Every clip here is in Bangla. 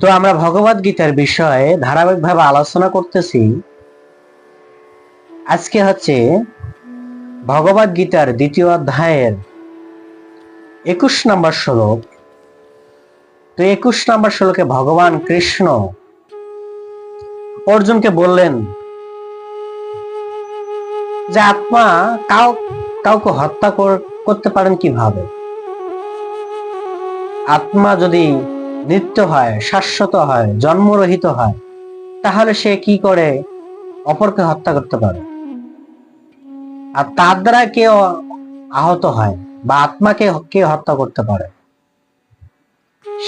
তো আমরা ভগবদ গীতার বিষয়ে ধারাবাহিকভাবে আলোচনা করতেছি। আজকে হচ্ছে ভগবদ গীতার দ্বিতীয় অধ্যায়ের একুশ নম্বর শ্লোক। তো একুশ নম্বর শ্লোকে ভগবান কৃষ্ণ অর্জুনকে বললেন, যে আত্মা কাউ, কাউকে হত্যা করতে পারেন কীভাবে? আত্মা যদি নিত্য হয়, শাশ্বত হয়, জন্মরহিত হয়। তাহলে সে কি করে? অপরকে হত্যা করতে পারে। আর তার দ্বারা কেউ আহত হয় বা আত্মাকে কে হত্যা করতে পারে।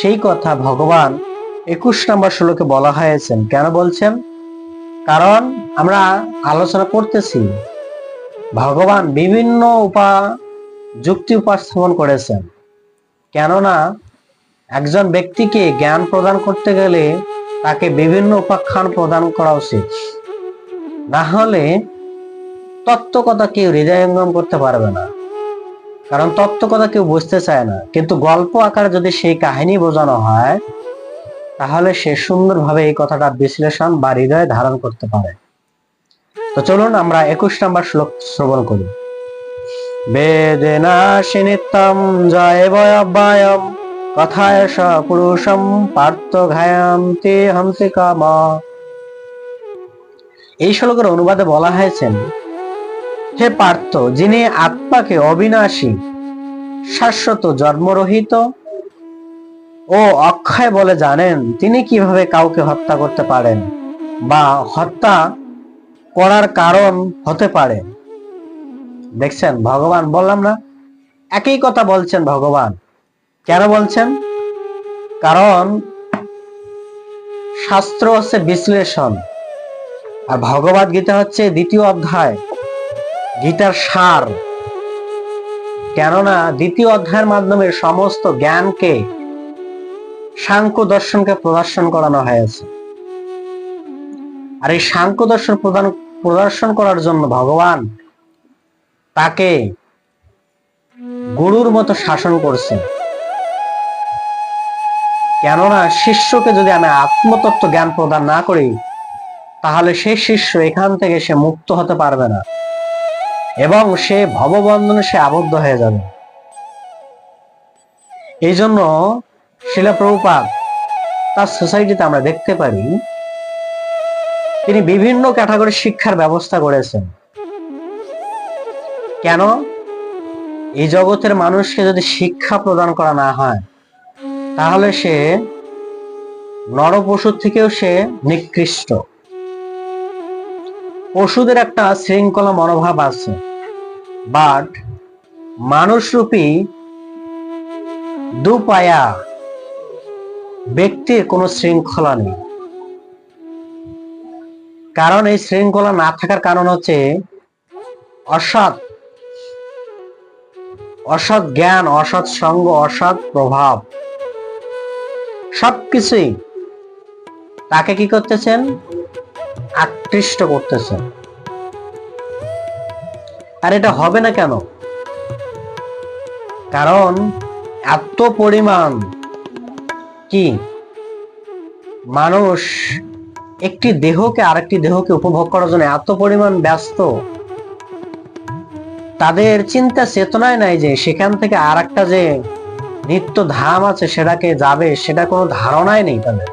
সেই কথা ভগবান একুশ নম্বর শ্লোকে বলা হয়েছেন। কেন বলছেন? কারণ আমরা আলোচনা করতেছি, ভগবান বিভিন্ন উপা, যুক্তি উপস্থাপন করেছেন। কেননা একজন ব্যক্তিকে জ্ঞান প্রদান করতে গেলে তাকে বিভিন্ন উপাখ্যান প্রদান করা উচিত। না হলে তত্ত্বকথা কেউ হৃদয়ঙ্গম করতে পারবে না। কারণ তত্ত্বকথা কেউ বুঝতে চায় না। কিন্তু গল্প আকারে যদি সেই কাহিনী বোঝানো হয়, তাহলে সে সুন্দরভাবে এই কথাটা বিশ্লেষণ বা হৃদয়ে ধারণ করতে পারে। তো চলুন আমরা একুশ নম্বর শ্লোক শ্রবণ করি। বেদেনাশি নিত্যম জয় বয়ব্যয়ম কথায় স পুরুষম পার্থ ঘায়ান্তি হন্তি কাম। এই শ্লোকের অনুবাদে বলা হয়েছে হে পার্থ, যিনি আত্মাকে অবিনাশী, শাশ্বত জন্মরহিত ও অক্ষয় বলে জানেন, তিনি কীভাবে কাউকে হত্যা করতে পারেন বা হত্যা করার কারণ হতে পারে। দেখছেন, ভগবান বললাম না, একই কথা বলছেন ভগবান। কেন বলছেন? কারণ শাস্ত্র হচ্ছে বিশ্লেষণ। আর ভগবত গীতা হচ্ছে দ্বিতীয় অধ্যায়। গীতার সার। কেননা দ্বিতীয় অধ্যায়ের মাধ্যমে সমস্ত জ্ঞানকে সাংখ্য দর্শনকে প্রদর্শন করানো হয়েছে। আর এই সাংখ্য দর্শন প্রদান প্রদর্শন করার জন্য ভগবান তাকে গুরুর মতো শাসন করছে কেননা শিষ্যকে যদি আমি আত্মতত্ত্ব জ্ঞান প্রদান না করি, তাহলে সে শিষ্য এখান থেকে সে মুক্ত হতে পারবে না। এবং সে ভববন্ধনে সে আবদ্ধ হয়ে যাবে। এই জন্য শিলা প্রভুপাত তার সোসাইটিতে আমরা দেখতে পারি, তিনি বিভিন্ন ক্যাটাগরি শিক্ষার ব্যবস্থা করেছেন। কেন? এই জগতের মানুষকে যদি শিক্ষা প্রদান করা না হয় তাহলে সে নরপশুর থেকেও সে নিকৃষ্ট। পশুদের একটা শৃঙ্খলা মনোভাব আছে। বাট মানুষরূপী দুপায়া ব্যক্তির কোনো শৃঙ্খলা নেই। কারণ এই শৃঙ্খলা না থাকার কারণ হচ্ছে অসৎ অসৎ জ্ঞান, অসৎ সঙ্গ, অসৎ প্রভাব। সবকিছুই তাকে কি করতেছেন? আকৃষ্ট করতেছেন। আর এটা হবে না কেন? কারণ এত পরিমাণ কি? মানুষ একটি দেহকে আরেকটি দেহকে উপভোগ করার জন্য এত পরিমাণ ব্যস্ত। তাদের চিন্তা চেতনায় নাই যে সেখান থেকে আর একটা যে নিত্য ধাম আছে সেটাকে যাবে, সেটা কোনো ধারণাই নেই তাদের।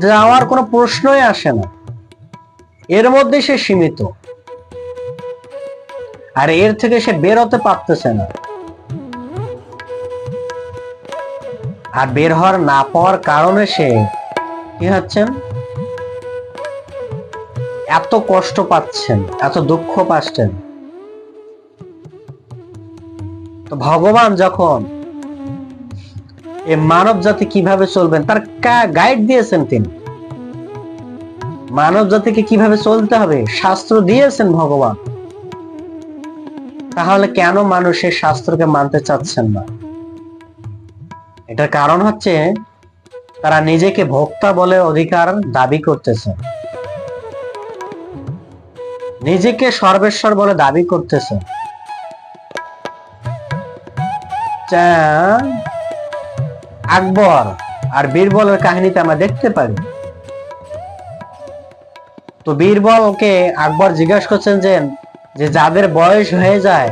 যাওয়ার কোনো প্রশ্নই আসে না। এর মধ্যে সে সীমিত। আর এর থেকে সে বেরোতে পারতেছে না। আর বের হওয়ার না পাওয়ার কারণে সে কি হচ্ছেন? এত কষ্ট পাচ্ছেন, এত দুঃখ পাচ্ছেন। তো ভগবান যখন এই মানব জাতি কীভাবে চলবেন, তার গাইড দিয়েছেন তিনি। মানব জাতিকে কীভাবে চলতে হবে, শাস্ত্র দিয়েছেন ভগবান। তাহলে কেন মানুষের শাস্ত্রকে মানতে চাচ্ছেন না? এটার কারণ হচ্ছে, তারা নিজেকে ভোক্তা বলে অধিকার দাবি করতেছে। নিজেকে সর্বেশ্বর বলে দাবি করতেছে। আকবর আর বীরবলের কাহিনীতে আমরা দেখতে পারি। তো বীরবলকে আকবর জিজ্ঞাসা করছেন যে যে যাদের বয়স হয়ে যায়,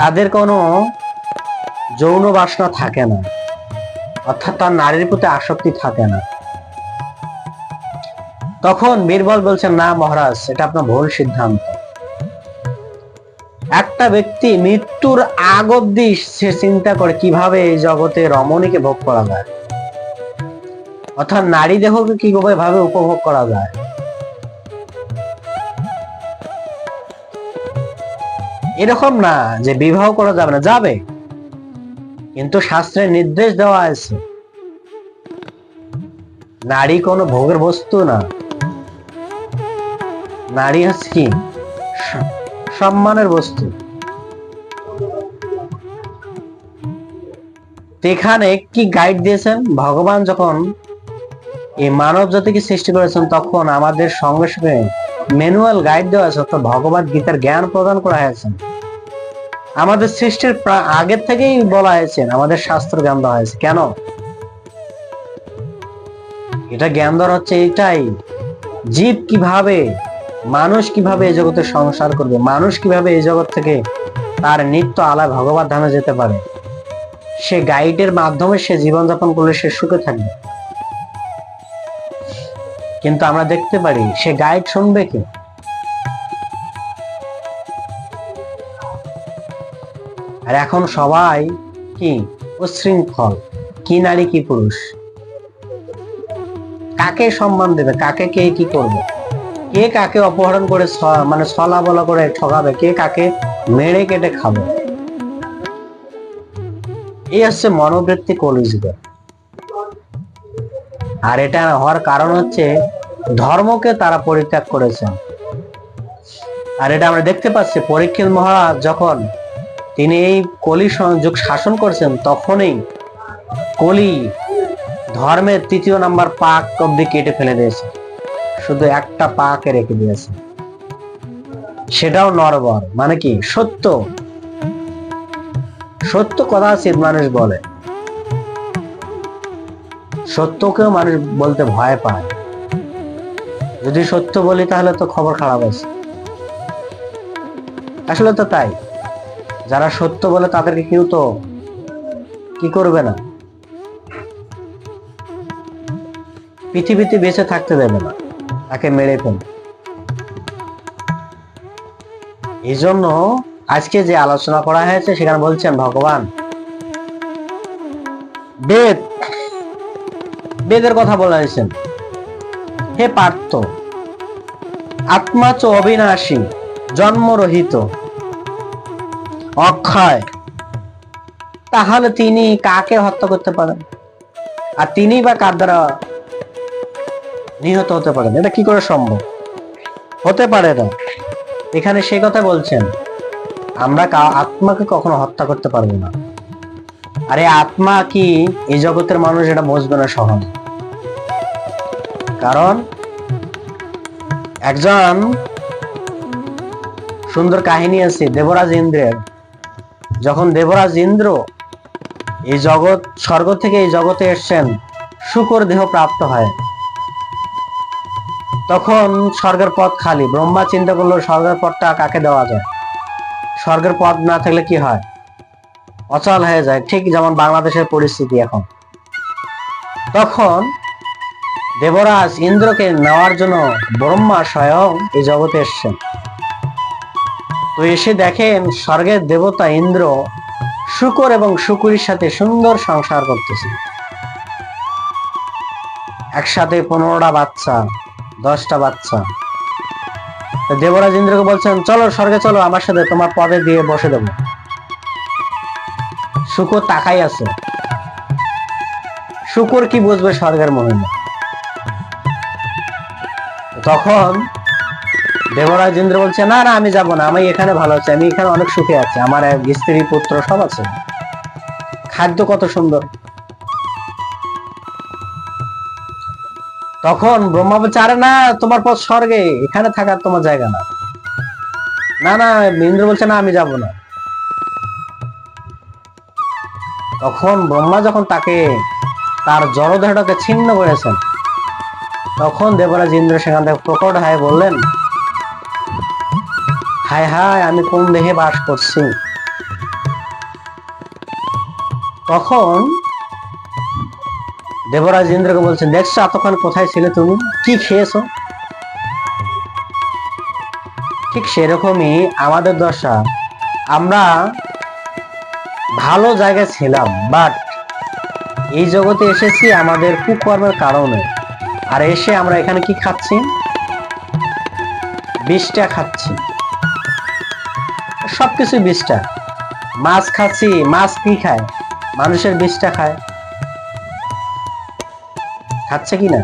তাদের কোনো যৌন বাসনা থাকে না, অর্থাৎ তার নারীর প্রতি আসক্তি থাকে না। তখন বীরবল বলছেন, না মহারাজ, এটা আপনার ভুল সিদ্ধান্ত। একটা ব্যক্তি মৃত্যুর আগ অব্দি সে চিন্তা করে কীভাবে এই জগতে রমণীকে ভোগ করা যায়? অর্থাৎ নারী দেহকে কীভাবে ভাবে উপভোগ করা যায়? এরকম না যে বিবাহ করা যাবে না, যাবে। কিন্তু শাস্ত্রে নির্দেশ দেওয়া আছে। নারী কোনো ভোগের বস্তু না। নারী হচ্ছে কি? সম্মানের বস্তু। এখানে কি গাইড দিয়েছেন? ভগবান যখন এই মানব জাতিকে সৃষ্টি করেছেন, তখন আমাদের সঙ্গে সঙ্গে ম্যানুয়াল গাইড দেওয়া আছে, অর্থাৎ ভগবত গীতার জ্ঞান প্রদান করা হয়েছে। আমাদের সৃষ্টির আগের থেকেই বলা হয়েছে, আমাদের শাস্ত্র জ্ঞান দেওয়া হয়েছে। কেন? এটা জ্ঞান দেওয়ার হচ্ছে এটাই, জীব কীভাবে মানুষ কীভাবে এই জগতে সংসার করবে? মানুষ কীভাবে এই জগৎ থেকে তার নিত্য আলায় ভগবত ধামে যেতে পারে? সে গাইডের মাধ্যমে সে জীবনযাপন করলে সে সুখে থাকবে। কিন্তু আমরা দেখতে পারি, সে গাইড শুনবে কি? আর এখন সবাই কি? উশৃঙ্খল কি নারী, কি পুরুষ? কাকে সম্মান দেবে? কাকে কে কি করবে? কে কাকে অপহরণ করে মানে ছলা বলা করে ঠকাবে কে কাকে মেরে কেটে খাবে? এই হচ্ছে মনোবৃত্তি কলিযুগের আর এটা হওয়ার কারণ হচ্ছে ধর্মকে তারা পরিত্যাগ করেছেন আর এটা আমরা দেখতে পাচ্ছি, পরীক্ষিত মহারাজ যখন তিনি এই কলি যুগ শাসন করছেন, তখনই কলি ধর্মের তৃতীয় নাম্বার পাক অব্দি কেটে ফেলে দিয়েছে। শুধু একটা পাকে রেখে দিয়েছে। সেটাও নরবর মানে কি? সত্য। সত্য কথা সিদ্ধ মানুষ বলে। সত্যকেও মানুষ বলতে ভয় পায়। যদি সত্য বলি, তাহলে তো খবর খারাপ আছে। আসলে তো তাই। যারা সত্য বলে, তাদেরকে কেউ তো কি করবে না? পৃথিবীতে বেঁচে থাকতে দেবে না। তাকে মেরে ফেলবে এই জন্য আজকে যে আলোচনা করা হয়েছে, সেখানে বলছেন, ভগবান, বেদ, বেদের কথা বলা হে পার্থ, আত্মা চ অবিনাশী, জন্মরহিত, অক্ষয়। তাহলে তিনি কাকে হত্যা করতে পারেন? আর তিনি বা কার দ্বারা নিহত হতে পারেন এটা কি করে সম্ভব? হতে পারে না। এখানে সে কথা বলছেন। আমরা আত্মাকে কখনো হত্যা করতে পারব না। আরে আত্মা কি? এই জগতের মানুষ এটা বুঝবে না সহন কারণ একজন সুন্দর কাহিনী আছে, দেবরাজ ইন্দ্রের। যখন দেবরাজ ইন্দ্র এই জগৎ স্বর্গ থেকে এই জগতে এসছেন, শুকর দেহ প্রাপ্ত হয়। তখন স্বর্গের পথ খালি। ব্রহ্মা চিন্তা করল, স্বর্গের পথটা কাকে দেওয়া যায়? স্বর্গের পথ না থাকলে কি হয়? অচল হয়ে যায়, ঠিক যেমন বাংলাদেশের পরিস্থিতি এখন। তখন দেবরাজ ইন্দ্রকে নেওয়ার জন্য ব্রহ্মা স্বয়ং এই জগতে এসছেন। তো এসে দেখেন, স্বর্গের দেবতা ইন্দ্র শুকর এবং শুকুরির সাথে সুন্দর সংসার করতেছে। একসাথে পনেরোটা বাচ্চা। দশটা বাচ্চা। দেবরাজ ইন্দ্রকে বলছেন, চলো স্বর্গে চলো, আমার সাথে তোমার পদে দিয়ে বসে দেবো। শুকর তাকাই আছে। শুকর কি বুঝবে স্বর্গের মহিমা? তখন দেবরাজ ইন্দ্র বলছে, না না, আমি যাব না, আমি এখানে ভালো আছি, আমি এখানে অনেক সুখে আছি, আমার এক স্ত্রী পুত্র সব আছে। খাদ্য কত সুন্দর তখন ব্রহ্মা বলছে আরে না, তোমার পথ স্বর্গে, এখানে থাকার তোমার জায়গা না। না না ইন্দ্র বলছে, না, আমি যাব না। তখন ব্রহ্মা যখন তাকে, তার জড়দেহটাকে ছিন্ন করেছেন, তখন দেবরাজ ইন্দ্র সেখান থেকে প্রকট হয়ে বললেন, হায় হায়, আমি কোন দেহে বাস করছি? তখন দেবরাজ ইন্দ্রকে বলছেন দেখছ এতক্ষণ কোথায় ছিলে তুমি? কি খেয়েছো? ঠিক সেরকমই আমাদের দশা। আমরা ভালো জায়গায় ছিলাম বাট এই জগতে এসেছি আমাদের কুকর্মের কারণে। আর এসে আমরা এখানে কি খাচ্ছি? বিষটা খাচ্ছি। সবকিছু বিষটা। মাছ খাচ্ছি, মাছ কি খায়? মানুষের বিষটা খায়। খাচ্ছে কি না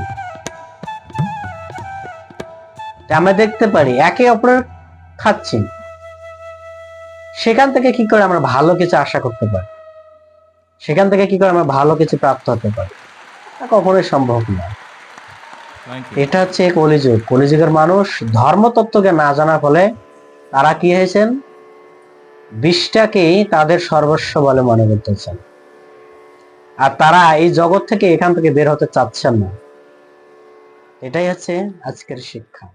আমরা দেখতে পারি একে অপরের খাচ্ছি। সেখান থেকে কি করে আমরা ভালো কিছু আশা করতে পারি? সেখান থেকে কি করে আমরা ভালো কিছু প্রাপ্ত হতে পারি? তা কখনোই সম্ভব না। এটা হচ্ছে কলিযুগ। কলিযুগের মানুষ ধর্মতত্ত্বকে না জানার ফলে তারা কি হয়েছেন? বিষটাকেই তাদের সর্বস্ব বলে মনে করতেছেন। আর তারা এই জগৎ থেকে এখান থেকে বের হতে চাচ্ছেন না। এটাই হচ্ছে আজকের শিক্ষা।